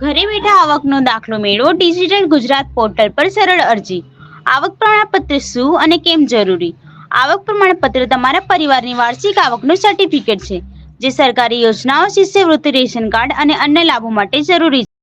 ઘરે બેઠા આવકનો દાખલો મેળવો ડિજિટલ ગુજરાત પોર્ટલ પર સરળ અરજી. આવક પ્રમાણપત્ર શું અને કેમ જરૂરી? આવક પ્રમાણપત્ર તમારા પરિવારની વાર્ષિક આવકનું સર્ટિફિકેટ છે, જે સરકારી યોજનાઓ, શિષ્યવૃત્તિ, રેશન કાર્ડ અને અન્ય લાભો માટે જરૂરી છે.